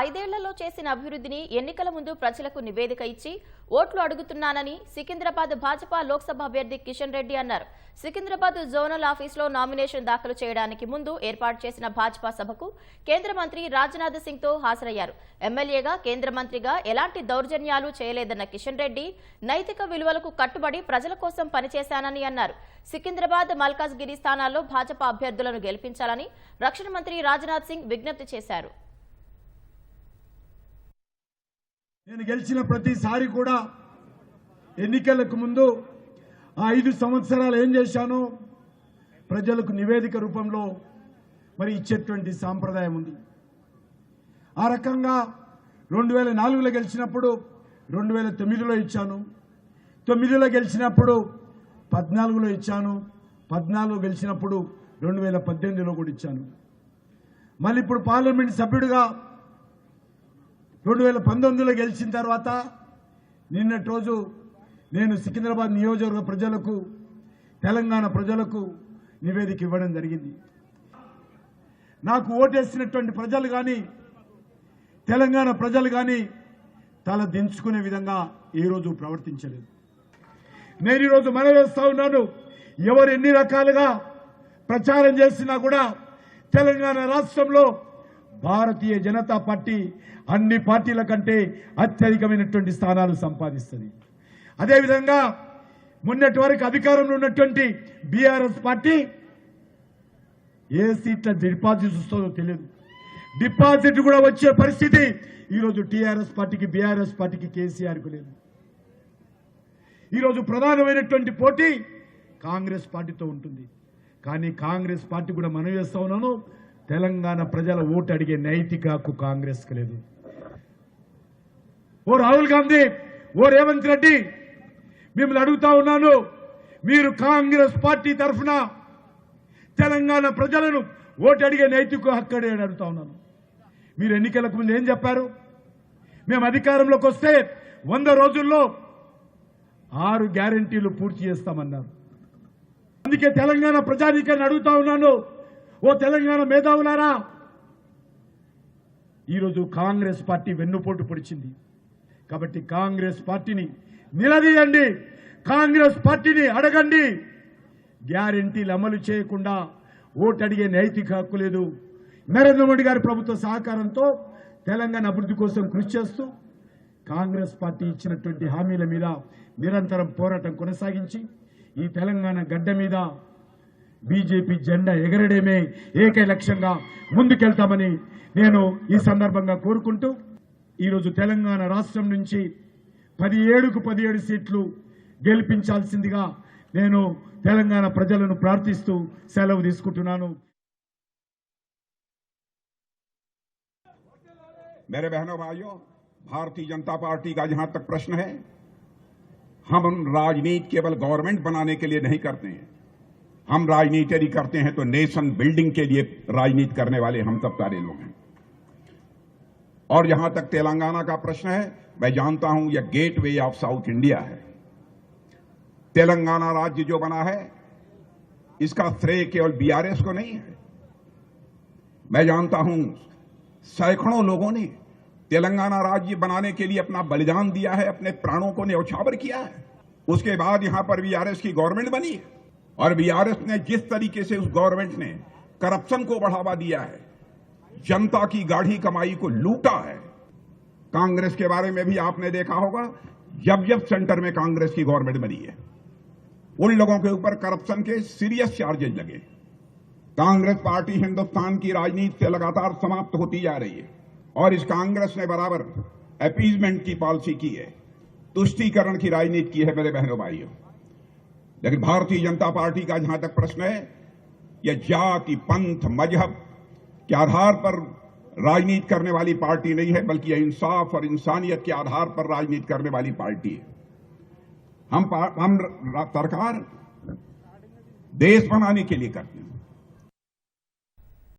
ఐదేళ్ళలో చేసిన అభివృద్ధిని ఎన్నికల ముందు ప్రజలకు నివేదిక ఇచ్చి ఓట్లు అడుగుతున్నానని సికింద్రాబాద్ భాజపా లోక్సభ అభ్యర్థి కిషన్ రెడ్డి అన్నారు. సికింద్రాబాద్ జోనల్ ఆఫీసులో నామినేషన్ దాఖలు చేయడానికి ముందు ఏర్పాటు చేసిన భాజపా సభకు కేంద్ర మంత్రి రాజ్నాథ్ సింగ్తో హాజరయ్యారు. ఎమ్మెల్యేగా కేంద్ర మంత్రిగా ఎలాంటి దౌర్జన్యాలు చేయలేదన్న కిషన్ రెడ్డి నైతిక విలువలకు కట్టుబడి ప్రజల కోసం పనిచేశానని అన్నారు. సికింద్రాబాద్ మల్కాజ్గిరి స్థానాల్లో భాజపా అభ్యర్థులను గెలిపించాలని రక్షణ మంత్రి రాజ్నాథ్ సింగ్ విజ్ఞప్తి చేశారు. నేను గెలిచిన ప్రతిసారి కూడా ఎన్నికలకు ముందు ఆ ఐదు సంవత్సరాలు ఏం చేశానో ప్రజలకు నివేదిక రూపంలో మరి ఇచ్చేటువంటి సాంప్రదాయం ఉంది. ఆ రకంగా రెండు వేల నాలుగులో గెలిచినప్పుడు రెండు వేల తొమ్మిదిలో ఇచ్చాను. తొమ్మిదిలో గెలిచినప్పుడు పద్నాలుగులో ఇచ్చాను. పద్నాలుగు గెలిచినప్పుడు రెండు వేల పద్దెనిమిదిలో కూడా ఇచ్చాను. మళ్ళీ ఇప్పుడు పార్లమెంట్ సభ్యుడిగా రెండు వేల పంతొమ్మిదిలో గెలిచిన తర్వాత నిన్నటి రోజు నేను సికింద్రాబాద్ నియోజకవర్గ ప్రజలకు తెలంగాణ ప్రజలకు నివేదిక ఇవ్వడం జరిగింది. నాకు ఓటేసినటువంటి ప్రజలు కానీ తెలంగాణ ప్రజలు కానీ తల దించుకునే విధంగా ఈరోజు ప్రవర్తించలేదు. నేను ఈరోజు మనవేస్తా ఉన్నాను ఎవరు ఎన్ని రకాలుగా ప్రచారం చేసినా కూడా తెలంగాణ రాష్ట్రంలో భారతీయ జనతా పార్టీ అన్ని పార్టీల కంటే అత్యధికమైనటువంటి స్థానాలు సంపాదిస్తుంది. అదేవిధంగా మొన్నటి వరకు అధికారంలో ఉన్నటువంటి బీఆర్ఎస్ పార్టీ ఏ సీట్ల డిపాజిట్ వస్తుందో తెలియదు. డిపాజిట్ కూడా వచ్చే పరిస్థితి ఈరోజు టీఆర్ఎస్ పార్టీకి బీఆర్ఎస్ పార్టీకి కేసీఆర్కు లేదు. ఈరోజు ప్రధానమైనటువంటి పోటీ కాంగ్రెస్ పార్టీతో ఉంటుంది. కానీ కాంగ్రెస్ పార్టీ కూడా మనం చేస్తా ఉన్నాను. తెలంగాణ ప్రజల ఓటు అడిగే నైతిక హక్కు కాంగ్రెస్కి లేదు. ఓ రాహుల్ గాంధీ ఓ రేవంత్ రెడ్డి మిమ్మల్ని అడుగుతా ఉన్నాను మీరు కాంగ్రెస్ పార్టీ తరఫున తెలంగాణ ప్రజలను ఓటు అడిగే నైతిక హక్కు అని అడుగుతా ఉన్నాను. మీరు ఎన్నికలకు ముందు ఏం చెప్పారు? మేము అధికారంలోకి వస్తే వంద రోజుల్లో ఆరు గ్యారంటీలు పూర్తి చేస్తామన్నారు. అందుకే తెలంగాణ ప్రజానీకాన్ని అడుగుతా ఉన్నాను. ఓ తెలంగాణ మేధావులారా ఈరోజు కాంగ్రెస్ పార్టీ వెన్నుపోటు పొడిచింది. కాబట్టి కాంగ్రెస్ పార్టీని నిలదీయండి కాంగ్రెస్ పార్టీని అడగండి. గ్యారంటీలు అమలు చేయకుండా ఓటు అడిగే నైతిక హక్కు లేదు. నరేంద్ర మోడీ గారి ప్రభుత్వ సహకారంతో తెలంగాణ అభివృద్ధి కోసం కృషి చేస్తూ కాంగ్రెస్ పార్టీ ఇచ్చినటువంటి హామీల మీద నిరంతరం పోరాటం కొనసాగించి ఈ తెలంగాణ గడ్డ మీద బీజేపీ జెండా ఎగరడమే ఏక లక్ష్యంగా ముందుకెళ్తామని నేను ఈ సందర్భంగా కోరుకుంటూ ఈరోజు తెలంగాణ రాష్ట్రం నుంచి పదిహేడుకు పదిహేడు సీట్లు గెలిపించాల్సిందిగా నేను తెలంగాణ ప్రజలను ప్రార్థిస్తూ సెలవు తీసుకుంటున్నాను मेरे बहनों भाइयों भारतीय जनता पार्टी का जहां तक प्रश्न है हम राजनीति केवल गवर्नमेंट बनाने के लिए नहीं करते हैं हम राजनीति यदि करते हैं तो नेशन बिल्डिंग के लिए राजनीति करने वाले हम सब सारे लोग हैं। और जहाँ तक तेलंगाना का प्रश्न है, मैं जानता हूँ यह gateway of south India है। तेलंगाना राज्य जो बना है, इसका श्रेय केवल बीआरएस को नहीं है। मैं जानता हूँ सैकड़ों लोगों ने तेलंगाना राज्य बनाने के लिए अपना बलिदान दिया है, अपने प्राणों को न्यौछावर किया है। उसके बाद यहाँ पर बीआरएस की गवर्नमेंट बनी है। और बीआरएस ने जिस तरीके से उस गवर्नमेंट ने करप्शन को बढ़ावा दिया है, जनता की गाढ़ी कमाई को लूटा है, कांग्रेस के बारे में भी आपने देखा होगा, जब जब सेंटर में कांग्रेस की गवर्नमेंट बनी है, उन लोगों के ऊपर करप्शन के सीरियस चार्जेज लगे। कांग्रेस पार्टी हिंदुस्तान की राजनीति से लगातार समाप्त होती जा रही है, और इस कांग्रेस ने बराबर अपीजमेंट की पॉलिसी की है, तुष्टीकरण की राजनीति की है मेरे बहनों भाइयों। लेकिन भारतीय जनता पार्टी का जहाँ तक प्रश्न है, यह जाति, पंथ, मज़हब के आधार पर राजनीति करने वाली पार्टी नहीं है, बल्कि यह इंसाफ और इंसानियत के आधार पर राजनीति करने वाली पार्टी है। हम हम सरकार देश बनाने के लिए करते हैं।